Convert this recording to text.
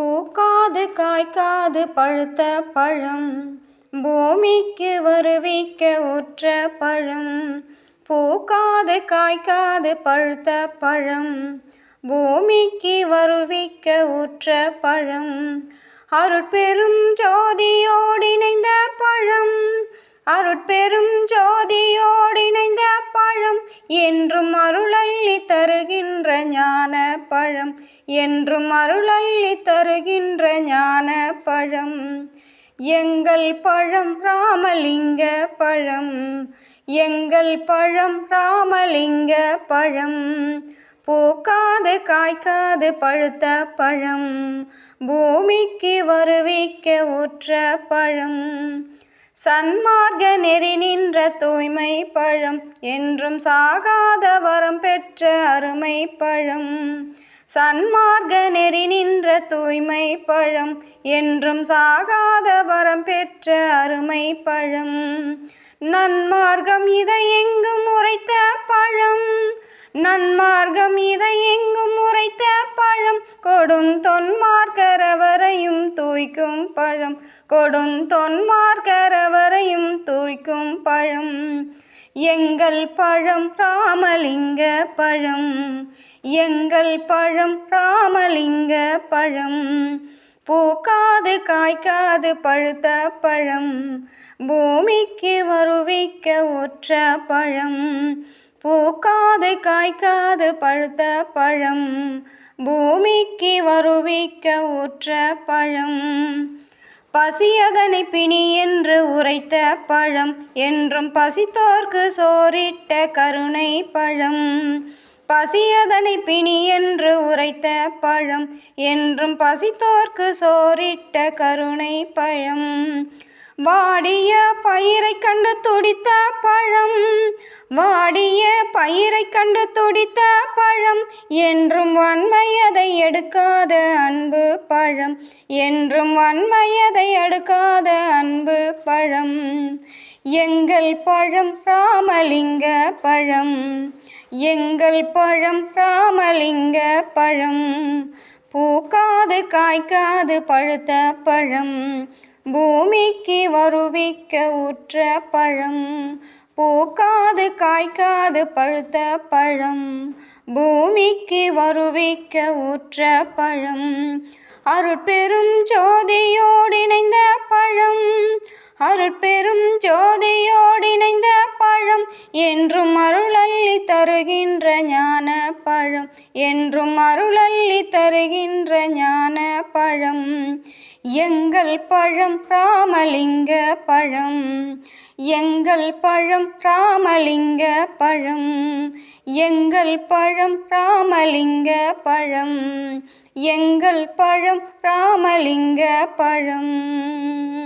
பூக்காது காய்க்காது பழுத்த பழம். பூமிக்கு வருவிக்க உற்ற பழம். பூக்காது காய்க்காது பழுத்த பழம். பூமிக்கு வருவிக்க உற்ற பழம். அருட்பெரும் ஜோதியோடு இணைந்த பழம். அருட்பெரும் ஜோதியோடு என்றும் அருளள்ளி தருகின்ற ஞான பழம் என்றும் அருளள்ளி தருகின்ற ஞான பழம் எங்கள் பழம் ராமலிங்க பழம் எங்கள் பழம் ராமலிங்க பழம். பூக்காது காய்க்காது பழுத்த பழம் பூமிக்கு வருவிக்க உற்ற பழம். சன்மார்க்க நெறி நின்ற தூய்மை பழம் என்றும் சாகாத வரம் பெற்ற அருமை பழம். சன்மார்க்க நெறி நின்ற தூய்மை பழம் என்றும் சாகாத வரம் பெற்ற அருமை பழம். நன்மார்க்கம் இதை எங்கும் உரைத்த பழம். நன்மார்க்கம் இதை எங்கும் உரைத்த பழம். கொடுந்தொன்மார்க்கரவரையும் தூய்க்கும் பழம். கொடுந்தொன்மார்கரவரையும் தூய்க்கும் பழம். எங்கள் பழம் ராமலிங்க பழம். எங்கள் பழம் ராமலிங்க பழம். பூக்காது காய்க்காது பழுத்த பழம். பூமிக்கு வருவிக்க ஒற்ற பழம். பூக்காது காய்க்காது பழுத்த பழம். பூமிக்கு வருவிக்க உற்ற பழம். பசியதனை பிணி என்று உரைத்த பழம் என்றும் பசித்தோர்க்கு சோறிட்ட கருணை பழம். பசியதனை பிணி என்று உரைத்த பழம் என்றும் பசித்தோர்க்கு சோறிட்ட கருணை பழம். வாடிய பயிரை கண்டு துடித்த பழம். வாடிய பயிரை கண்டு துடித்த பழம். என்றும் வன்மையதை எடுக்காத அன்பு பழம். என்றும் வன்மையதை எடுக்காத அன்பு பழம். எங்கள் பழம் ராமலிங்க பழம். எங்கள் பழம் ராமலிங்க பழம். பூக்காது காய்க்காது பழுத்த பழம். பூமிக்கு வருவிக்க உற்ற பழம். பூக்காது காய்க்காது பழுத்த பழம். பூமிக்கு வருவிக்க உற்ற பழம். அருட்பெரும் ஜோதியோடு இணைந்த பழம். அருட்பெரும் ஜோதியோடு இணைந்த பழம். என்றும் அருளள்ளி தருகின்ற என்றும் அருளல்லி தருகின்ற ஞான பழம். எங்கள் பழம் ராமலிங்க பழம். எங்கள் பழம் ராமலிங்க பழம். எங்கள் பழம் ராமலிங்க பழம். எங்கள் பழம் ராமலிங்க பழம்.